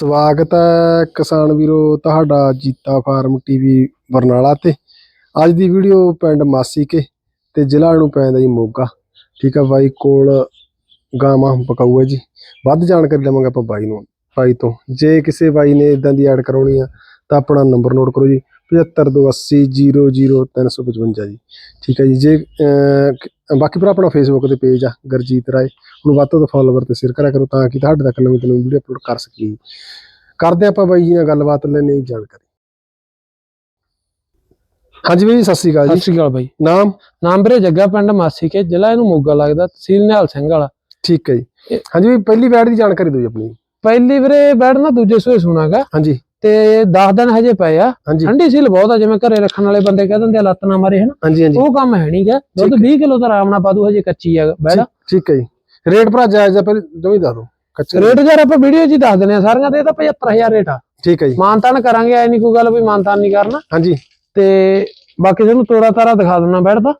ਸਵਾਗਤ ਹੈ ਕਿਸਾਨ ਵੀਰੋ ਤੁਹਾਡਾ ਜੀਤਾ ਫਾਰਮ ਟੀਵੀ ਬਰਨਾਲਾ ਤੇ। ਅੱਜ ਦੀ ਵੀਡੀਓ ਪਿੰਡ ਮਾਸੀਕੇ ਤੇ ਜ਼ਿਲ੍ਹਾ ਨੂੰ ਪੈਂਦਾ ਜੀ ਮੋਗਾ। ਠੀਕ ਆ ਬਾਈ, ਕੋਲ ਗਾਵਾਂ ਪਕਾਊ ਹੈ ਜੀ। ਵੱਧ ਜਾਣਕਾਰੀ ਲਵਾਂਗੇ ਆਪਾਂ ਬਾਈ ਨੂੰ, ਬਾਈ ਤੋਂ। ਜੇ ਕਿਸੇ ਬਾਈ ਨੇ ਇਦਾਂ ਦੀ ਐਡ ਕਰਾਉਣੀ ਆ ਤਾਂ ਆਪਣਾ ਨੰਬਰ ਨੋਟ ਕਰੋ ਜੀ। 7528000355 ਜੀ। ਠੀਕ ਹੈ ਜੀ ਜੇ ਅਹ, ਬਾਕੀ ਭਰਾ ਆਪਣਾ ਫੇਸਬੁੱਕ ਤੇ ਪੇਜ ਆ ਗਰਜੀਤ ਰਾਏ ਉਹਨੂੰ ਵੱਧ ਤੋਂ ਵੱਧ ਫਾਲੋਵਰ ਤੇ ਸ਼ੇਅਰ ਕਰਿਆ ਕਰੋ ਤਾਂ ਕਿ ਤੁਹਾਡੇ ਤੱਕ ਨਵੀਂ ਤੋਂ ਨਵੀਂ ਵੀਡੀਓ ਅਪਲੋਡ ਕਰ ਸਕੀਏ ਕਰਦੇ ਆਪਾਂ ਬਾਈ ਜੀ ਨਾਲ ਗੱਲਬਾਤ ਲੈਣੇ ਜਾਣਕਾਰੀ। ਹਾਂਜੀ ਬਾਈ ਜੀ, ਸਤਿ ਸ਼੍ਰੀ ਅਕਾਲ ਸਤਿ ਜੀ ਸ਼੍ਰੀ ਅਕਾਲ ਬਾਈ। ਨਾਮ? ਨਾਮ ਵੀਰੇ ਜੱਗਾ ਪਿੰਡ ਮਾਸੀ ਕੇ ਜ਼ਿਲ੍ਹਾ ਇਹਨੂੰ ਮੋਗਾ ਲੱਗਦਾ ਤਹਿਸੀਲ ਨਿਹਾਲ ਸਿੰਘ ਵਾਲਾ। ਠੀਕ ਹੈ ਜੀ। ਹਾਂਜੀ ਬਾਈ ਪਹਿਲੀ ਬੈਡ ਦੀ ਜਾਣਕਾਰੀ ਦਿਓ ਜੀ ਆਪਣੀ। ਪਹਿਲੀ ਵੀਰੇ ਬੈਠ ਨਾ ਦੂਜੇ ਸੂਏ ਸੁਣਾਗਾ। ਹਾਂਜੀ। ਤੇ 10 ਦਿਨ ਹਜੇ ਪਏ ਆ। ਠੰਡੀ ਸੀਲ ਬਹੁਤ ਆ ਜਿਵੇਂ ਘਰੇ ਰੱਖਣ ਵਾਲੇ ਬੰਦੇ ਕਹਿ ਦਿੰਦੇ ਆ ਲੱਤ ਨਾ ਮਾਰੇ ਹਨਾ? ਉਹ ਕੰਮ ਹੈ ਨਹੀਂਗਾ ਦੁੱਧ 20 ਕਿਲੋ ਤਾਂ ਆਰਾਮ ਨਾਲ ਪਾਦੂ ਹਜੇ ਕੱਚੀ ਆ ਬੈੜ ਠੀਕ ਹੈ ਜੀ। ਰੇਟ ਭਰਾ ਜਾਇਜ਼ ਆ ਪਹਿਲੇ ਜਮੀ ਦੱਸ ਦਿਓ ਕੱਚੇ ਰੇਟ ਯਾਰ ਆਪਾਂ ਵੀਡੀਓ 'ਚ ਦੱਸ ਦਿੰਦੇ ਆ ਸਾਰੀਆਂ ਤੇ ਇਹ ਤਾਂ 75000 ਰੇਟ ਆ। ਠੀਕ ਹੈ ਜੀ। ਮਾਨਤਾਨ ਕਰਾਂਗੇ ਐ ਨਹੀਂ ਕੋਈ ਗੱਲ ਵੀ ਮਾਨਤਾਨ ਨਹੀਂ ਕਰਨਾ। ਹਾਂਜੀ। ਤੇ ਬਾਕੀ ਤੁਹਾਨੂੰ ਤੋਰਾ ਤਾਰਾ ਦਿਖਾ ਦਿੰਨਾ ਬੈੜ ਦਾ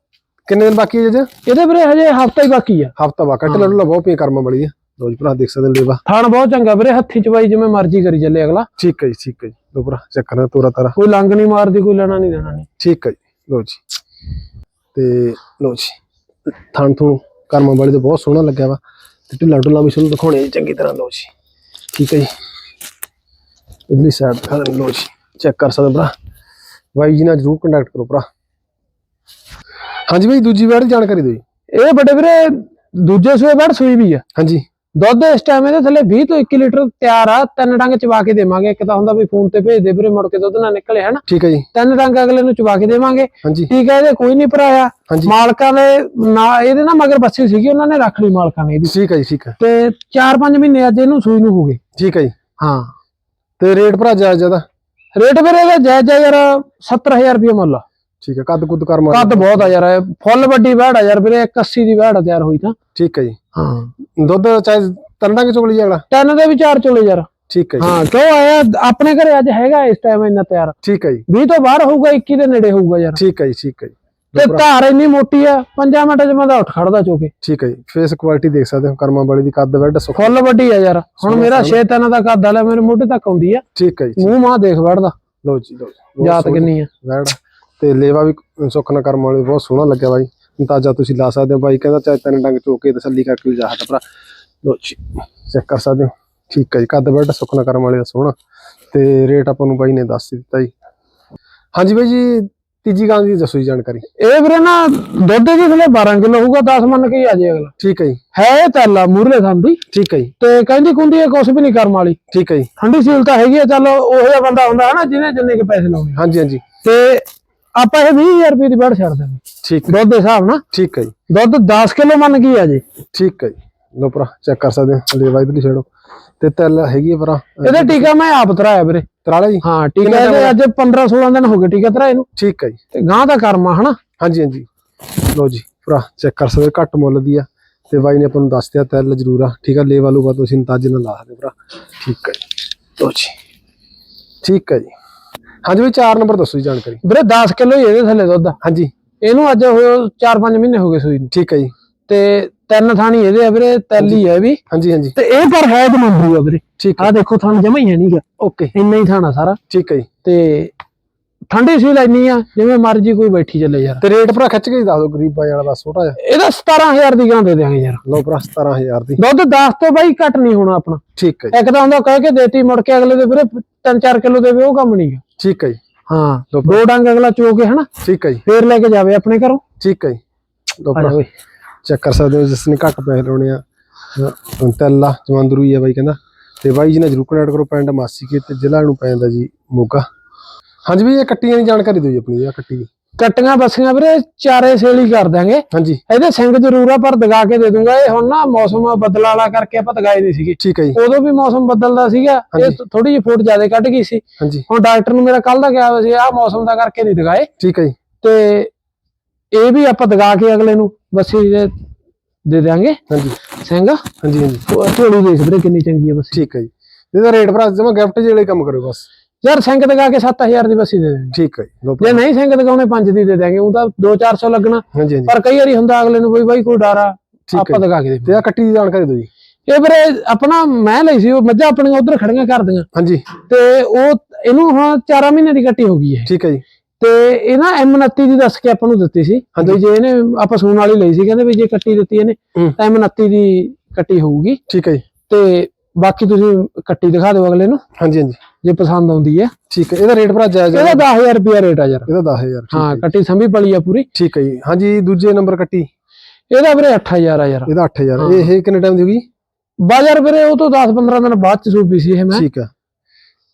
ਕਿੰਨੇ ਦਿਨ ਬਾਕੀ ਹੈ ਜੀ ਇਹਦੇ ਵੀਰੇ ਹਜੇ ਹਫਤਾ ਹੀ ਬਾਕੀ ਆ। ਹਫਤਾ ਬਾਕਾ ਹਾਂ। ਟੱਲੂ ਬਹੁਤ ਪੀ ਕਰਮਾਂ ਵਾਲੀ ਆ। ਲੋ ਜੀ ਭਰਾ ਦੇਖ ਸਕਦੇ ਲੇਵਾ। ਥਾਣ ਬਹੁਤ ਚੰਗਾ ਵੀਰੇ ਹੱਥੀ ਚਵਾਈ ਜਿਵੇਂ ਮਰਜ਼ੀ ਕਰੀ ਚੱਲੇ ਅਗਲਾ। ਠੀਕ ਹੈ ਜੀ ਠੀਕ ਹੈ ਜੀ। ਲੋ ਭਰਾ ਚੱਕਰ ਨਾ ਤੋਰਾ ਤਾਰਾ। ਕੋਈ ਲੰਗ ਨਹੀਂ ਮਾਰਦੀ ਕੋਈ ਲੈਣਾ ਨਹੀਂ ਦੇਣਾ ਨਹੀਂ। ਠੀਕ ਹੈ ਜੀ ਲੋ ਜੀ। ਤੇ ਲੋ ਜੀ ਥਣ ਤੋਂ ਕਰਮਾਂ ਵਾਲੀ ਤੇ ਬਹੁਤ ਸੋਹਣਾ ਲੱਗਿਆ ਵਾ। ਤੇ ਢਿੱਲਾ ਢੁੱਲਾ ਵੀ ਤੁਹਾਨੂੰ ਦਿਖਾਉਣੇ ਚੰਗੀ ਤਰ੍ਹਾਂ ਲੋ ਜੀ। ਠੀਕ ਹੈ ਜੀ। ਇਧਰਲੀ ਸਾਈਡ ਦਿਖਾ ਦੇ ਲੋ ਜੀ। ਚੈੱਕ ਕਰ ਸਕਦੇ ਭਰਾ। ਬਾਈ ਜੀ ਨਾਲ ਜਰੂਰ ਕੰਟੈਕਟ ਕਰੋ ਭਰਾ। ਹਾਂਜੀ ਬਾਈ ਦੂਜੀ ਵਾਰ ਜਾਣਕਾਰੀ ਦਿਓ ਜੀ। ਇਹ ਵੱਡੇ ਵੀਰੇ ਦੂਜੇ ਸੂਏ ਬੈਠ ਸੂਈ ਵੀ ਆ। ਹਾਂਜੀ। ਦੁੱਧ ਇਸ ਟਾਈਮ ਇਹਦੇ ਥੱਲੇ 20 ਤੋਂ 21 ਲੀਟਰ ਤਿਆਰ ਆ ਤਿੰਨ ਡੰਗ ਚਵਾ ਕੇ ਦੇਵਾਂਗੇ। ਇੱਕ ਤਾਂ ਹੁੰਦਾ ਵੀ ਫੋਨ ਤੇ ਭੇਜ ਦੇ ਵੀਰੇ ਮੁੜ ਕੇ ਦੁੱਧ ਨਾ ਨਿਕਲੇ ਹਨਾ? ਠੀਕ ਹੈ ਜੀ। ਤਿੰਨ ਡੰਗ ਅਗਲੇ ਨੂੰ ਚਵਾ ਕੇ ਦੇਵਾਂਗੇ। ਠੀਕ ਹੈ ਇਹਦੇ ਕੋਈ ਨਹੀਂ ਭਰਾਇਆ ਮਾਲਕਾਂ ਦੇ ਨਾ ਇਹਦੇ ਨਾ ਮਗਰ ਬੱਸੀ ਸੀਗੀ ਉਹਨਾਂ ਨੇ ਰੱਖ ਲਈ ਮਾਲਕਾਂ ਨੇ ਇਹਦੀ। ਠੀਕ ਹੈ ਜੀ ਠੀਕ ਹੈ ਤੇ 4-5 ਮਹੀਨੇ ਅੱਜ ਇਹਨੂੰ ਸੂਈ ਨੂੰ ਹੋ ਗਏ। ਠੀਕ ਹੈ ਜੀ। ਹਾਂ। ਤੇ ਰੇਟ ਭਰਾ ਜਾਇਜ਼ ਜ਼ਿਆਦਾ ਰੇਟ ਵੀਰੇ ਇਹਦਾ ਜਾਇਜ਼ ਯਾਰ 70000 ਰੁਪਏ ਮੁੱਲ ਆ। ਠੀਕ ਹੈ ਕੱਦ ਕੁੱਦ ਕਰਮਾ ਕੱਦ ਬਹੁਤ ਆ ਯਾਰ ਇਹ ਫੁੱਲ ਵੱਡੀ ਵਹਿੜ ਆ ਯਾਰ ਵੀਰੇ 81 ਦੀ ਵਹਿੜ ਆ ਤਿਆਰ ਹੋਈ ਤਾਂ। ਠੀਕ ਹੈ ਜੀ। ਹਾਂ। ਦੁੱਧ ਚਾਹੇ ਤੰਡਾ ਕਿ ਚੋਲੀ ਜਾਣਾ ਤਿੰਨ ਦੇ ਵੀ ਚਾਰ ਚੋਲੇ ਯਾਰ। ਠੀਕ ਹੈ ਜੀ। ਹਾਂ ਕਿਉਂ ਆਇਆ? ਆਪਣੇ ਘਰੇ ਅੱਜ ਹੈਗਾ ਇਸ ਟਾਈਮ ਇੰਨਾ ਤਿਆਰ। ਠੀਕ ਹੈ ਜੀ। 20 ਤੋਂ ਬਾਹਰ ਹੋਊਗਾ 21 ਦੇ ਨੇੜੇ ਹੋਊਗਾ ਯਾਰ। ਠੀਕ ਹੈ ਜੀ ਠੀਕ ਹੈ ਜੀ। ਤੇ ਧਾਰ ਇੰਨੀ ਮੋਟੀ ਆ 5 ਮਿੰਟਾਂ ਚ ਮੈਂ ਤਾਂ ਉੱਠ ਖੜਦਾ ਚੋਕੇ। ਠੀਕ ਹੈ ਜੀ। ਫੇਸ ਕੁਆਲਿਟੀ ਦੇਖ ਸਕਦੇ ਹੋ ਕਰਮਾ ਵਾਲੀ ਦੀ ਕੱਦ ਬੈੱਡ ਸੁੱਖ ਫੁੱਲ ਵੱਡੀ ਆ ਯਾਰ। ਹੁਣ ਮੇਰਾ ਸੋਹਣਾ। 6 ਤਿੰਨ ਦਾ ਕੱਦ ਆਲਾ ਮੇਰੇ ਮੋਢੇ ਤੱਕ ਆਉਂਦੀ ਆ। ਠੀਕ ਹੈ ਜੀ ਮੂੰਹ ਮਾਂ ਦੇਖ ਵੜਦਾ। ਲੋ ਜੀ ਲੋ ਜਾਤ ਕਿੰਨੀ ਆ। ਵੈੜ ਤੇ ਲੇਵਾ ਵੀ ਸੁੱਖ ਨਾਲ ਕਰਮ ਵਾਲੀ ਬਹੁਤ ਸੋਹਣਾ ਲੱਗਿਆ ਬਾਈ। ਅੰਦਾਜ਼ਾ ਤੁਸੀਂ ਲਾ ਸਕਦੇ ਹੋ। ਬਾਈ ਕਹਿੰਦਾ ਚਾਹੇ ਤਿੰਨ ਡੰਗ ਚੋ ਕੇ ਤਸੱਲੀ ਕਰਕੇ ਲਿਜਾ ਸਕਦਾ ਭਰਾ। ਲੋ ਜੀ ਚੈੱਕ ਕਰ ਸਕਦੇ ਹੋ। ਠੀਕ ਹੈ ਜੀ ਕੱਦ ਬੈੱਡ ਸੁੱਖ ਨਾਲ ਕਰਮ ਵਾਲੇ ਦਾ ਸੋਹਣਾ। ਤੇ ਰੇਟ ਆਪਾਂ ਨੂੰ ਬਾਈ ਨੇ ਦੱਸ ਦਿੱਤਾ ਜੀ। ਹਾਂਜੀ ਬਾਈ ਜੀ ਤੀਜੀ ਗਾਂ ਦੀ ਦੱਸੋ ਜੀ ਜਾਣਕਾਰੀ। ਇਹ ਵੀਰੇ ਨਾ ਦੁੱਧ ਦੀ ਥਲੇ 12 ਕਿਲੋ ਹੋਊਗਾ 10 ਮੰਨ ਕੇ ਆ ਜੇ ਅਗਲਾ। ਠੀਕ ਹੈ ਜੀ। ਹੈ ਤਾਲਾ ਮੂਰਲੇ ਥੰਦੀ ਠੀਕ ਹੈ ਜੀ। ਤੇ ਕਹਿੰਦੀ ਕੁੰਦੀ ਇਹ ਕੁਛ ਵੀ ਨਹੀਂ ਕਰਮ ਵਾਲੀ। ਠੀਕ ਹੈ ਜੀ। ਠੰਡੀ ਸੀਲ ਤਾਂ ਹੈਗੀ ਆ ਚੱਲ ਉਹ ਜਿਹਾ ਬੰਦਾ ਹੁੰਦਾ ਹੈ ਨਾ ਜਿਹਨੇ ਜਿੰਨੇ ਕੇ ਪੈਸੇ ਲਾਉਣੇ ਹਾਂਜੀ ਹਾਂਜੀ। ਤੇ ਆਪਾਂ ਇਹ 20000 ਰੁਪਏ ਦੀ ਬੜ ਛੱਡ ਦਿੰਦੇ। ਠੀਕ ਦੁੱਧ ਦੇ ਹਿਸਾਬ ਨਾਲ। ਠੀਕ ਹੈ ਜੀ। ਦੁੱਧ 10 ਕਿਲੋ ਮੰਨ ਗਈ ਆ ਜੀ। ਠੀਕ ਹੈ ਜੀ। ਲੋ ਭਰਾ ਚੈੱਕ ਕਰ ਸਕਦੇ ਹੋ। ਲੈ ਵਾਈਦ ਲਈ ਛੇੜੋ। ਤੇ ਤੈਲ ਹੈਗੀ ਹੈ ਭਰਾ। ਇਹਦਾ ਟੀਕਾ ਮੈਂ ਆਪ ਤਰਾਇਆ ਵੀਰੇ। ਤਰਾਲਾ ਜੀ? ਹਾਂ ਟੀਕਾ ਇਹਦੇ ਅੱਜ 15 16 ਦਿਨ ਹੋ ਗਏ ਟੀਕਾ ਤਰਾਏ ਨੂੰ। ਠੀਕ ਹੈ ਜੀ। ਤੇ ਗਾਂ ਦਾ ਕਰਮਾ ਹਨਾ? ਹਾਂਜੀ ਹਾਂਜੀ। ਲੋ ਜੀ ਭਰਾ ਚੈੱਕ ਕਰ ਸਕਦੇ ਹੋ, ਘੱਟ ਮੁੱਲ ਦੀ ਆ। ਤੇ ਬਾਈ ਨੇ ਆਪਾਂ ਨੂੰ ਦੱਸ ਦਿਆ ਤੈਲ ਜ਼ਰੂਰ ਆ। ਠੀਕ ਆ ਲੈ ਵਾਲੂ ਬਾ ਤੁਸੀਂ ਅੰਦਾਜ਼ੇ ਨਾਲ ਲਾ ਸਕਦੇ ਹੋ ਭਰਾ। ਠੀਕ ਹੈ ਲੋ ਜੀ। ਠੀਕ ਹੈ ਜੀ। ਹਾਂਜੀ ਬਈ 4 ਨੰਬਰ ਦੱਸੋ ਜੀ ਜਾਣਕਾਰੀ। ਵੀਰੇ 10 ਕਿਲੋ ਹੀ ਇਹਦੇ ਥੱਲੇ ਦੁੱਧ। ਆ। ਹਾਂਜੀ। ਇਹਨੂੰ ਅੱਜ ਹੋਏ 4-5 ਮਹੀਨੇ ਹੋ ਗਏ ਸੂਈ ਨੂੰ। ਠੀਕ ਹੈ ਜੀ। ਤੇ ਤਿੰਨ ਥਾਣੀ ਇਹਦੇ ਆ ਵੀਰੇ ਤੈਲੀ ਹੈ ਵੀ। ਹਾਂਜੀ ਹਾਂਜੀ। ਤੇ ਇਹ ਪਰ ਹੈ ਜਮੰਦੂ ਆ ਵੀਰੇ। ਠੀਕ ਆਹ ਦੇਖੋ ਥਾਣ ਜਮਾ ਹੀ ਹੈ ਨਹੀਂਗਾ ਓਕੇ। ਇੰਨਾ ਹੀ ਥਾਣਾ ਸਾਰਾ। ਠੀਕ ਹੈ ਜੀ। ਤੇ ਠੰਡੀ ਸੀਲ ਇੰਨੀ ਆ ਜਿਵੇਂ ਮਰਜ਼ੀ ਕੋਈ ਬੈਠੀ ਚੱਲੇ ਯਾਰ। ਤੇ ਰੇਟ ਭਰਾ ਖਿੱਚ ਕੇ ਦੱਸ ਦਿਓ ਗਰੀਬਾਂ ਵਾਲਾ ਬਸ ਛੋਟਾ ਜਿਹਾ। ਇਹਦਾ 17000 ਦੀ ਗਾਂ ਦੇ ਦਿਆਂਗੇ ਯਾਰ। ਲੋ ਭਰਾ 17000 ਦੀ। ਦੁੱਧ 10 ਤੋਂ ਬਾਈ ਘੱਟ ਨਹੀਂ ਹੋਣਾ ਆਪਣਾ। ਠੀਕ ਹੈ ਇੱਕ ਤਾਂ ਹੁੰਦਾ ਕਹਿ ਕੇ ਦੇਤੀ ਮੁੜ ਕੇ ਅਗਲੇ ਦੇ ਵੀਰੇ 3-4 ਕਿਲੋ ਦੇਵੇ ਉਹ ਕੰਮ ਨਹੀਂਗਾ ਠੀਕ ਹੈ ਜੀ। ਹਾਂ ਦੋ ਡੰਗ ਅਗਲਾ ਚੋ ਕੇ ਹਨਾ? ਠੀਕ ਹੈ ਜੀ। ਫੇਰ ਲੈ ਕੇ ਜਾਵੇ ਆਪਣੇ ਘਰੋਂ? ਠੀਕ ਹੈ ਜੀ। ਭਰਾ ਚੈੱਕ ਕਰ ਸਕਦੇ ਹੋ ਜਿਸ ਨੇ ਘੱਟ ਪੈਸੇ ਲਾਉਣੇ ਆ। ਤੈਲਾ ਜਵੰਦਰੂ ਹੀ ਆ ਬਾਈ ਕਹਿੰਦਾ। ਤੇ ਬਾਈ ਜੀ ਨੇ ਜਰੂਰ ਕਨੈਕਟ ਕਰੋ ਪਿੰਡ ਮਾਸੀ ਕੇ ਤੇ ਜ਼ਿਲ੍ਹਾ ਨੂੰ ਪੈਂਦਾ ਜੀ ਮੋਗਾ। ਹਾਂਜੀ ਬਈ ਇਹ ਕੱਟੀਆਂ ਦੀ ਜਾਣਕਾਰੀ ਦਿਓ ਜੀ ਆਪਣੀ ਇਹ ਕੱਟੀ ਦੀ। ਕੱਟੀਆਂ ਬਸੀਆਂ ਵੀਰੇ ਚਾਰੇ ਸੇਲੀ ਕਰ ਦਾਂਗੇ ਹਾਂਜੀ। ਇਹਦੇ ਸਿੰਘ ਜ਼ਰੂਰ ਆ ਪਰ ਦਗਾ ਕੇ ਦੇ ਦੂੰਗਾ। ਇਹ ਹੁਣ ਨਾ ਮੌਸਮ ਬਦਲ ਵਾਲਾ ਕਰਕੇ ਆਪਾਂ ਦਗਾਏ ਨਹੀਂ ਸੀਗੇ। ਠੀਕ ਹੈ ਜੀ। ਉਦੋਂ ਵੀ ਮੌਸਮ ਬਦਲਦਾ ਸੀਗਾ। ਇਹ। ਥੋੜੀ ਜਿਹੀ ਫੁੱਟ ਜ਼ਿਆਦਾ ਕੱਢ ਗਈ ਸੀ। ਹਾਂਜੀ। ਹੁਣ ਡਾਕਟਰ ਨੂੰ ਮੇਰਾ ਕੱਲ ਦਾ ਗਿਆ ਹੋਇਆ ਸੀ ਆਹ ਮੌਸਮ ਦਾ ਕਰਕੇ ਨਹੀਂ ਦਗਾਏ ਠੀਕ ਹੈ ਜੀ। ਤੇ ਇਹ ਵੀ ਆਪਾਂ ਦਗਾ ਕੇ ਅਗਲੇ ਨੂੰ ਬੱਸੀ ਦੇ ਦੇ ਦਿਆਂਗੇ। ਹਾਂਜੀ। ਸਿੰਘ ਹਾਂਜੀ ਹਾਂਜੀ। ਝੋਲੀ ਦੇਖ ਵੀਰੇ ਕਿੰਨੀ ਚੰਗੀ ਹੈ ਬੱਸੀ। ਠੀਕ ਹੈ ਜੀ। ਇਹਦਾ ਰੇਟ ਭਰਾ ਜਮਾ ਗਿਫਟ ਜਿਹੜੇ ਕੰਮ ਕਰੋ ਬਸ। ਯਾਰ ਸਿੰਘ ਦਗਾ ਕੇ 7000 ਦੀ ਬੱਸੀ ਦੇ ਦਿਆਂਗੇ ਠੀਕ ਹੈ ਜੀ। ਨਹੀਂ ਸਿੰਘ ਦਗਾਉਣੇ 5 ਦੀ ਦੇ ਦਿਆਂਗੇ। ਉਹ ਤਾਂ 2-400 ਲੱਗਣਾ। ਪਰ ਕਈ ਵਾਰੀ ਹੁੰਦਾ ਅਗਲੇ ਨੂੰ ਬਈ ਬਾਈ ਕੋਈ ਡਾਰਾ ਆਪਾਂ। ਦਗਾ ਕੇ ਦੇ ਤੇ ਆ ਕੱਟੀ ਦੀ ਜਾਣਕਾਰੀ ਦਿਓ ਜੀ। ਇਹ ਵੀਰੇ ਆਪਣਾ ਮੈਂ ਲਈ ਸੀ ਉਹ ਮੱਝਾਂ ਆਪਣੀਆਂ ਉਧਰ ਖੜੀਆਂ ਕਰਦੀਆਂ ਹਾਂਜੀ। ਤੇ ਉਹ ਇਹਨੂੰ ਹੁਣ 4 ਮਹੀਨੇ ਦੀ ਕੱਟੀ ਹੋ ਗਈ ਹੈ ਠੀਕ ਹੈ ਜੀ। ਤੇ ਇਹ ਨਾ M29 ਦੀ ਦੱਸ ਕੇ ਆਪਾਂ ਨੂੰ ਦਿੱਤੀ ਸੀ। ਹਾਂਜੀ। ਜੇ ਇਹਨੇ ਆਪਾਂ ਸੂਣ ਵਾਲੀ ਲਈ ਸੀ ਕਹਿੰਦੇ ਵੀ ਜੇ ਕੱਟੀ ਦਿੱਤੀ ਇਹਨੇ। ਤਾਂ M29 ਦੀ ਕੱਟੀ ਹੋਊਗੀ। ਠੀਕ ਹੈ ਜੀ। ਤੇ ਬਾਕੀ ਤੁਸੀਂ ਕੱਟੀ ਦਿਖਾ ਦਿਓ ਅਗਲੇ ਨੂੰ। ਹਾਂਜੀ ਹਾਂਜੀ। ਜੇ ਪਸੰਦ ਆਉਂਦੀ ਹੈ। ਠੀਕ ਹੈ ਇਹਦਾ ਰੇਟ ਭਰਾ ਜਾਇਜ਼ ਹੈ ਇਹਦਾ 10000 ਰੁਪਿਆ ਰੇਟ ਆ ਯਾਰ। ਇਹਦਾ 10000 ਠੀਕ ਹਾਂ ਕੱਟੀ ਸੰਭੀ ਪਲੀ ਆ ਪੂਰੀ। ਠੀਕ ਹੈ ਜੀ। ਹਾਂਜੀ ਦੂਜੇ ਨੰਬਰ ਕੱਟੀ। ਇਹਦਾ ਵੀਰੇ 8000 ਆ ਯਾਰ। ਇਹਦਾ 8000 ਹਾਂ। ਇਹ ਕਿੰਨੇ ਟਾਈਮ ਦੀ ਹੋਗੀ ਬਾਜ਼ਾਰ ਵੀਰੇ ਉਹ ਤੋਂ 10 15 ਦਿਨ ਬਾਅਦ ਚ ਸੂਪੀ ਸੀ ਇਹ ਮੈਂ। ਠੀਕ ਹੈ।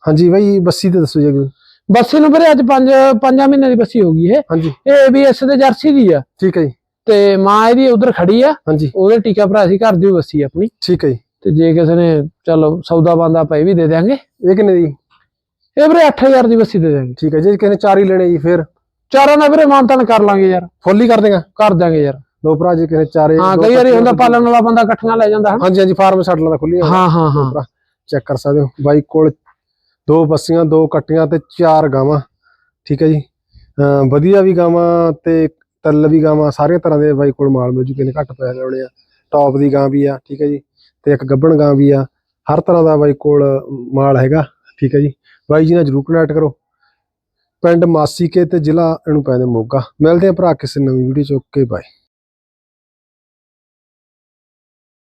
ਹਾਂਜੀ ਬਾਈ ਬੱਸੀ ਤੇ ਦੱਸੋ ਜੀ ਬੱਸੀ ਨੂੰ ਵੀਰੇ ਅੱਜ 5 5 ਮਹੀਨੇ ਦੀ ਬੱਸੀ ਹੋ ਗਈ ਇਹ। ਹਾਂਜੀ। ਇਹ ABS ਦੇ ਜਰਸੀ ਦੀ ਆ। ਠੀਕ ਹੈ ਜੀ। ਤੇ ਮਾਂ ਇਹਦੀ ਉਧਰ ਖੜੀ ਆ। ਹਾਂਜੀ। ਉਹਦੇ ਟੀਕਾ ਭਰਾ ਸੀ ਘਰ ਦੀ ਬੱਸੀ ਆਪਣੀ। ਠੀਕ ਹੈ ਜੀ। ਤੇ ਜੇ ਕਿਸੇ ਨੇ ਚਲੋ ਸੌਦਾ ਬੰਦਾ ਪਏ ਵੀ ਦੇ ਦਿਆਂਗੇ। ਇਹ ਕਿੰਨੇ ਦੀ? ਇਹ ਵੀਰੇ 8000 ਦੀ ਬੱਸੀ ਦੇ ਦਿਆਂਗੇ। ਠੀਕ ਹੈ ਜੇ ਕਿਸੇ ਨੇ ਚਾਰ ਹੀ ਲੈਣੇ ਜੀ ਫਿਰ? ਚਾਰਾਂ ਦਾ ਵੀਰੇ ਮਾਨਤਾਨ ਕਰ ਲਾਂਗੇ ਯਾਰ। ਫੁੱਲ ਹੀ ਕਰ ਦੇਗਾ? ਕਰ ਦਾਂਗੇ ਯਾਰ। ਲੋ ਭਰਾ ਜੇ ਕਿਸੇ ਚਾਰੇ ਹਾਂ ਕਈ ਵਾਰੀ ਹੁੰਦਾ ਪਾਲਣ ਵਾਲਾ ਬੰਦਾ ਇਕੱਠੀਆਂ ਲੈ ਜਾਂਦਾ ਹਾਂਜੀ ਹਾਂਜੀ ਫਾਰਮ ਛੱਡ ਲੈਂਦਾ ਖੁੱਲੀਆਂ ਹਾਂ ਹਾਂ ਹਾਂ। ਚੈੱਕ ਕਰ ਸਕਦੇ ਹੋ। ਬਾਈ ਕੋਲ ਦੋ ਬੱਸੀਆਂ ਦੋ ਕੱਟੀਆਂ ਤੇ ਚਾਰ ਗਾਵਾਂ। ਠੀਕ ਹੈ ਜੀ। ਵਧੀਆ ਵੀ ਗਾਵਾਂ ਤੇ ਤੱਲ ਵੀ ਗਾਵਾਂ ਸਾਰੇ ਤਰ੍ਹਾਂ ਦੇ ਬਾਈ ਕੋਲ ਮਾਲ ਮਿਲ ਜੂ। ਕਿਨੇ ਘੱਟ ਪੈਸੇ ਲਾਉਣੇ ਆ। ਟੌਪ ਦੀ ਗਾਂ ਵੀ ਆ ਠੀਕ ਹੈ ਜੀ। ਤੇ ਇੱਕ ਗੱਬਣ ਗਾਂ ਵੀ ਆ। ਹਰ ਤਰ੍ਹਾਂ ਦਾ ਬਾਈ ਕੋਲ ਮਾਲ ਹੈਗਾ, ਠੀਕ ਹੈ ਜੀ। ਬਾਈ ਜੀ ਨਾਲ ਜਰੂਰ ਕਨੈਕਟ ਕਰੋ। ਪਿੰਡ ਮਾਸੀਕੇ ਤੇ ਜ਼ਿਲ੍ਹਾ ਇਹਨੂੰ ਪੈਂਦੇ ਮੋਗਾ। ਮਿਲਦੇ ਆ ਭਰਾ ਕਿਸੇ ਨਵੀਂ ਵੀਡੀਓ ਚ। Okay bye